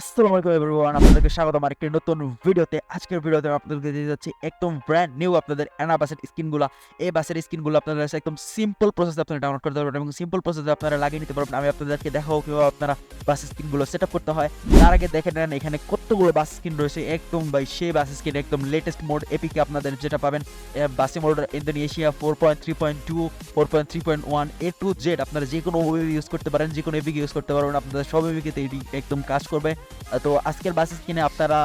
আসসালামু আলাইকুম এভরিওয়ান আপনাদেরকে স্বাগত আমার একটি নতুন ভিডিওতে। আজকের ভিডিওতে আপনাদেরকে দিয়ে যাচ্ছি একদম ব্র্যান্ড নিউ আপনাদের অ্যানা বাসের স্কিনগুলো এই বাসের স্কিনগুলো আপনারা একদম সিম্পল প্রসেসে আপনারা ডাউনলোড করতে পারবেন এবং সিম্পল প্রসেসে আপনারা লাগিয়ে নিতে পারবেন। আমি আপনাদেরকে দেখাবো কীভাবে আপনারা বাস স্কিনগুলো সেট আপ করতে হয়। তার আগে দেখে নেন, এখানে কতগুলো বাস স্কিন রয়েছে একদম ভাই, সেই বাস স্কিন একদম লেটেস্ট মোড এপিকে আপনাদের যেটা পাবেন। বাসি mod Indonesia four point three point two four point three point one A to Z আপনারা যে কোনো ইউজ করতে পারেন যে কোনো এপিকে ইউজ করতে পারবেন, আপনাদের সব এপিকেতে এটি একদম কাজ করবে। তো আজকের বাস স্কিনে আপনারা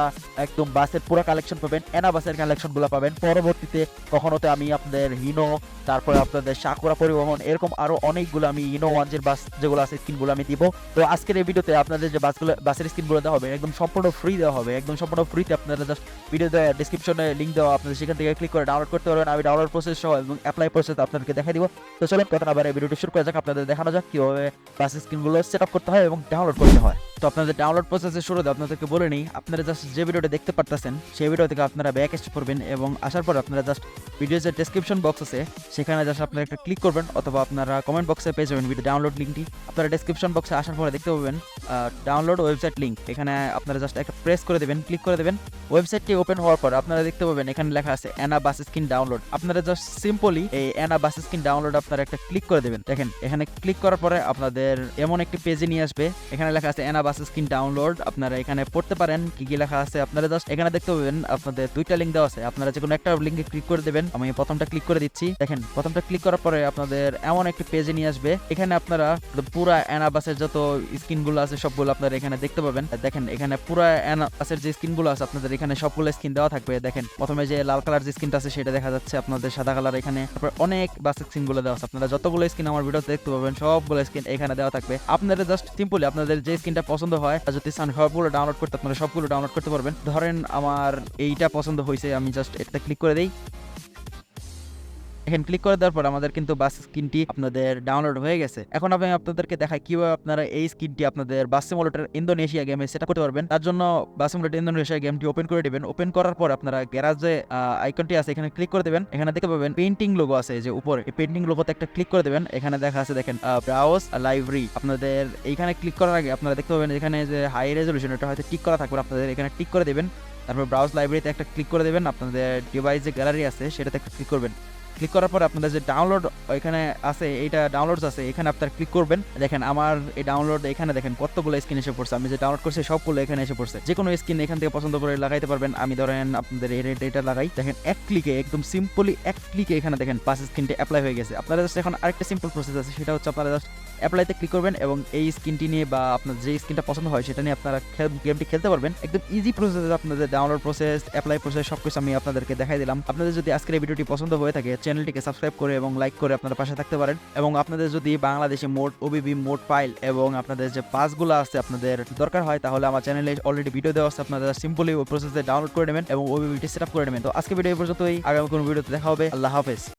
একদম বাসের পুরো কালেকশন পাবেন, এনা বাসের কালেকশনগুলো পাবেন। পরবর্তীতে কখনোতে আমি আপনাদের হিনো তারপরে আপনাদের সাকুরা পরিবহন, এরকম আরও অনেকগুলো আমি ইনো ওয়ানজের বাস যেগুলো আছে স্কিনগুলো আমি দিব। তো আজকের এই ভিডিওতে আপনাদের যে বাসগুলো, বাসের স্কিনগুলো দেওয়া হবে, একদম সম্পূর্ণ ফ্রি দেওয়া হবে। একদম সম্পূর্ণ ফ্রিতে আপনারা জাস্ট ভিডিও দেওয়া ডিসক্রিপশনে লিঙ্ক দেওয়া আপনাদের সেখান থেকে ক্লিক করে ডাউনলোড করতে পারবেন। আমি ডাউনলোড প্রসেস সহ এবং অ্যাপ্লাই প্রসেস আপনাদেরকে দেখাই দিব। তো চলুন কথা না বারে ভিডিওটি শুরু করা যাক, আপনাদের দেখানো যাক কীভাবে বাস স্কিনগুলো সেট আপ করতে হয় এবং ডাউনলোড করতে হয়। তো আপনাদের ডাউনলোড প্রসেসের শুরুতে আপনাদেরকে বলে নিই, আপনারা জাস্ট যে ভিডিওটা দেখতে পারতেছেন, সেই ভিডিও থেকে আপনারা ব্যাক এসে পড়বেন এবং আসার পর আপনারা জাস্ট ভিডিওর যে ডেসক্রিপশন বক্স আছে, সেখানে জাস্ট আপনারা একটা ক্লিক করবেন অথবা আপনারা কমেন্ট বক্সে পেয়ে যাবেন ভিডিও ডাউনলোড লিঙ্কটি আপনারা ডেসক্রিপশন বক্সে আসার পরে দেখতে পাবেন ডাউনলোড ওয়েবসাইট লিঙ্ক এখানে আপনারা জাস্ট একটা প্রেস করে দেবেন ক্লিক করে দেবেন। ওয়েবসাইটটি ওপেন হওয়ার পর আপনারা দেখতে পাবেন, এখানে লেখা আছে অ্যানা বাস স্কিন ডাউনলোড আপনারা জাস্ট সিম্পলি এই অ্যানা বাস স্কিন ডাউনলোড আপনারা একটা ক্লিক করে দেবেন। দেখেন, এখানে ক্লিক করার পরে আপনাদের এমন একটি পেজে নিয়ে আসবে। এখানে লেখা আছে অ্যানা বাস স্কিন ডাউনলোড, আপনারা এখানে পড়তে পারেন, কি কি লেখা আছে আপনারা জাস্ট এখানে দেখতে পাবেন, আপনাদের দুইটা লিঙ্ক দেওয়া আছে। আপনারা যে কোনো একটা লিঙ্কে ক্লিক করে দেবেন। আমি প্রথমটা ক্লিক করে দিচ্ছি। দেখেন, প্রথমটা ক্লিক করার পরে আপনাদের এমন একটি পেজে নিয়ে আসবে। এখানে আপনারা পুরা অ্যানা বাসের যত স্কিনগুলো আছে, সবগুলো আপনারা এখানে দেখতে পাবেন। দেখেন, এখানে পুরা অ্যানা বাসের যে স্কিনগুলো আছে, আপনাদের এখানে সবগুলো স্কিন দেওয়া থাকবে। দেখেন, প্রথমে যে লাল কালার যে স্কিনটা আছে, সেটা দেখা যাচ্ছে আপনাদের সাদা কালার এখানে। তারপর অনেক বাস স্কিনগুলো দেওয়া আছে। আপনারা যতগুলো স্কিন আমার ভিডিওতে দেখতে পাবেন, সবগুলো স্কিন এখানে দেওয়া থাকবে। আপনারা জাস্ট সিম্পলি আপনাদের যে স্কিনটা পছন্দ হয়, আর যদি চান সবগুলো ডাউনলোড করতে, আপনারা সবগুলো ডাউনলোড করতে পারবেন। ধরেন আমার এইটা পছন্দ হয়েছে আমি জাস্ট এটা ক্লিক করে দেই। এখানে ক্লিক করে দেওয়ার পর আমাদের কিন্তু বাস স্ক্রিনটি আপনাদের ডাউনলোড হয়ে গেছে। এখন আমি আপনাদেরকে দেখাই কীভাবে আপনারা এই স্ক্রিনটি আপনাদের বাস ইন্দোনেশিয়া গেমে সেট করতে পারবেন। তার জন্য বাস সিমুলেটর ইন্দোনেশিয়া গেমটি ওপেন করে দিবেন। ওপেন করার পর আপনারা গ্যারাজে আইকনটি আছে, এখানে ক্লিক করে দেবেন। এখানে দেখতে পাবেন পেন্টিং লোগো আছে যে উপরে। এই পেন্টিং লোগোতে একটা ক্লিক করে দেবেন। এখানে দেখা আছে দেখেন ব্রাউজ লাইব্রেরি আপনাদের এইখানে ক্লিক করার আগে আপনারা দেখতে পাবেন, এখানে যে হাই রেজলিউশন এটা হয়তো টিক করা থাকবে আপনাদের এখানে টিক করে দেবেন। তারপর ব্রাউজ লাইব্রেরিতে একটা ক্লিক করে দেবেন। আপনাদের ডিভাইস যে গ্যালারি আছে, সেটাতে একটা ক্লিক করবেন। ক্লিক করার পর আপনাদের যে ডাউনলোড এখানে আছে, এইটা ডাউনলোডস আছে, এখানে আপনারা ক্লিক করবেন। দেখেন আমার এই ডাউনলোড এখানে দেখেন কতগুলো স্ক্রিন এসে পড়ছে। আমি যে ডাউনলোড করছি সবগুলো এখানে এসে পড়ছে। যে কোনো স্ক্রিন এখান থেকে পছন্দ করে লাগাইতে পারবেন। আমি ধরেন আপনাদের এই রেট এটা লাগাই। দেখেন এক ক্লিকে একদম সিম্পলি এক ক্লিকে এখানে দেখেন পাঁচ স্ক্রিনটা অ্যাপ্লাই হয়ে গেছে। আপনারা জাস্ট এখন আরেকটা সিম্পল প্রসেস আছে। সেটা হচ্ছে আপনারা জাস্ট অ্যাপ্লাইতে ক্লিক করবেন এবং এই স্ক্রিনটি নিয়ে বা আপনার যে স্ক্রিনটা পছন্দ হয়, সেটা নিয়ে আপনারা গেমটি খেলতে পারবেন। একদম ইজি প্রসেস আপনাদের ডাউনলোড প্রসেস অ্যাপ্লাই প্রসেস সব কিছু আমি আপনাদেরকে দেখাই দিলাম। আপনাদের যদি আজকের এই ভিডিওটি পছন্দ হয়ে থাকে চ্যানেলটিকে সাবস্ক্রাইব করে এবং লাইক করে আপনারা পাশে থাকতে পারেন। এবং আপনাদের যদি বাংলাদেশে মোট ওবিবি মোট ফাইল এবং আপনাদের যে পাসগুলো আছে আপনাদের দরকার হয়, তাহলে আমার চ্যানেলে অলরেডি ভিডিও দেওয়া আছে। আপনারা সিম্পলি ওই প্রসেসে ডাউনলোড করে নেবেন এবং ওবিবিটি সেট আপ করে নেবেন। তো আজকে ভিডিও এই পর্যন্তই। আগামী কোনো ভিডিওতে দেখা হবে। আল্লাহ হাফেজ।